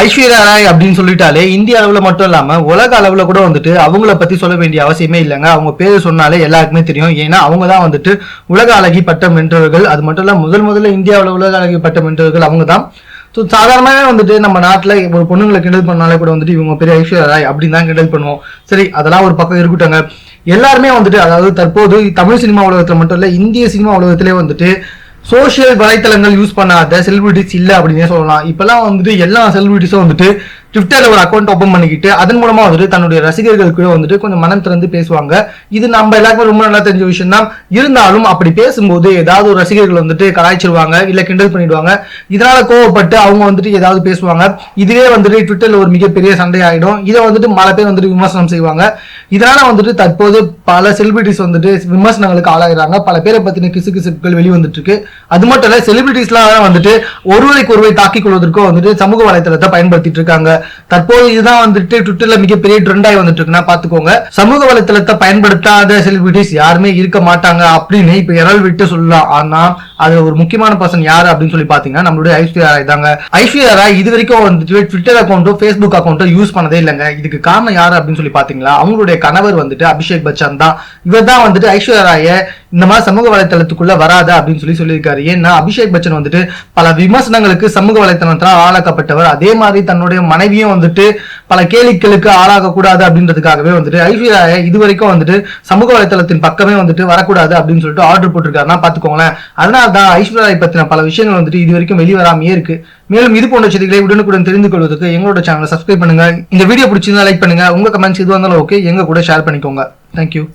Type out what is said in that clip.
ஐஸ்வர்யா ராய் அப்படின்னு சொல்லிட்டாலே இந்திய அளவில் மட்டும் இல்லாமல் உலக அளவில் கூட வந்துட்டு அவங்கள பற்றி சொல்ல வேண்டிய அவசியமே இல்லைங்க. அவங்க பேர் சொன்னாலே எல்லாருக்குமே தெரியும். ஏன்னா அவங்க தான் வந்துட்டு உலக அழகி பட்டம் வென்றவர்கள். அது மட்டும் இல்லாமல் முதல் முதல்ல இந்தியாவில் உலக அழகி பட்டம் வென்றவர்கள் அவங்க தான். ஸோ சாதாரணமாகவே வந்துட்டு நம்ம நாட்டில் ஒரு பொண்ணுங்களை கிண்டல் பண்ணாலே கூட வந்துட்டு இவங்க பெரிய ஐஸ்வர்யா ராய் அப்படின்னு தான் கிண்டல் பண்ணுவோம். சரி அதெல்லாம் ஒரு பக்கம் இருக்கட்டும்ங்க. எல்லாருமே வந்துட்டு அதாவது தற்போது தமிழ் சினிமா உலகத்தில் மட்டும் இல்லை இந்திய சினிமா உலகத்திலே வந்துட்டு சோஷியல் வலைத்தளங்கள் யூஸ் பண்ணாத செலிபிரிட்டிஸ் இல்லை அப்படின்னே சொல்லலாம். இப்பெல்லாம் வந்துட்டு எல்லா செலிபிரிட்டிஸும் வந்துட்டு ட்விட்டர்ல ஒரு அக்கௌண்ட் ஓபன் பண்ணிக்கிட்டு அதன் மூலமா வந்துட்டு தன்னுடைய ரசிகர்கள் கூட வந்துட்டு கொஞ்சம் மனம் திறந்து பேசுவாங்க. இது நம்ம எல்லாருக்குமே ரொம்ப நல்லா தெரிஞ்ச விஷயம் தான். இருந்தாலும் அப்படி பேசும்போது ஏதாவது ஒரு ரசிகர்கள் வந்துட்டு கலாய்ச்சிருவாங்க இல்ல கிண்டல் பண்ணிடுவாங்க. இதனால கோவப்பட்டு அவங்க வந்துட்டு ஏதாவது பேசுவாங்க. இதுவே வந்துட்டு ட்விட்டர்ல ஒரு மிகப்பெரிய சண்டை ஆயிடும் இதை வந்துட்டு பல பேர் வந்துட்டு விமர்சனம் செய்வாங்க. இதனால வந்துட்டு தற்போது பல செலிபிரிட்டிஸ் வந்துட்டு விமர்சனங்களுக்கு ஆளாகிறாங்க பல பேரை பத்தின கிசு கிசுக்கள் வெளிவந்துட்டு இருக்கு அது மட்டும் இல்ல செலிபிரிட்டிஸ்லாம் வந்துட்டு ஒருவரைக்கு ஒருவரை தாக்கிக் கொள்வதற்கும் வந்துட்டு சமூக வலைத்தளத்தை பயன்படுத்திட்டு இருக்காங்க. தற்போது இதுதான் வந்துட்டு ட்விட்டர்ல மிகப்பெரிய ட்ரெண்டாகி வந்துட்டு இருக்குன்னா பாத்துக்கோங்க சமூக வலைத்தளத்தை பயன்படுத்தாத செலிபிரிட்டிஸ் யாருமே இருக்க மாட்டாங்க அப்படின்னு இப்ப இரல் விட்டு சொல்லலாம். ஆனா அது ஒரு முக்கியமான பர்சன் யாரு அப்படின்னு சொல்லி பாத்தீங்கன்னா நம்மளுடைய ஐஸ்வர்யா ராய் தாங்க. ஐஸ்வர்யா ராய் இது வரைக்கும் வந்துட்டு ட்விட்டர் அக்கௌண்ட்டும் ஃபேஸ்புக் அக்கௌண்ட்டும் யூஸ் பண்ணதே இல்லைங்க. இதுக்கு காரணம் யாரு அப்படின்னு சொல்லி பாத்தீங்களா அவங்களுடைய கணவர் வந்துட்டு அபிஷேக் பச்சன் தான். இவர் தான் வந்துட்டு ஐஸ்வர்யா ராய இந்த மாதிரி சமூக வலைத்தளத்துக்குள்ள வராத அப்படின்னு சொல்லி சொல்லியிருக்காரு. ஏன்னா அபிஷேக் பச்சன் வந்துட்டு பல விமர்சனங்களுக்கு சமூக வலைத்தளத்தால் ஆளாக்கப்பட்டவர். அதே மாதிரி தன்னுடைய மனைவியும் வந்துட்டு பல கேளிக்களுக்கு ஆளாக கூடாது அப்படின்றதுக்காகவே வந்துட்டு ஐஸ்வர்யா ராய் இது வரைக்கும் வந்துட்டு சமூக வலைத்தளத்தின் பக்கமே வந்துட்டு வரக்கூடாது அப்படின்னு சொல்லிட்டு ஆர்டர் போட்டிருக்காருன்னா பாத்துக்கோங்களேன் அதனால தான் ஐஸ்வர்யா ராய் பத்தின பல விஷயங்கள் வந்துட்டு இது வரைக்கும் வெளிவராமையே இருக்கு. மேலும் இது போன்ற செய்திகளை உடனுக்குடன் தெரிந்து கொள்வதற்கு எங்களோட சேனலை சப்ஸ்கிரைப் பண்ணுங்க. இந்த வீடியோ பிடிச்சிருந்தா லைக் பண்ணுங்க. உங்க கமெண்ட்ஸ் எதுவாக இருந்தாலும் ஓகே எங்க கூட ஷேர் பண்ணிக்கோங்க. தேங்க்யூ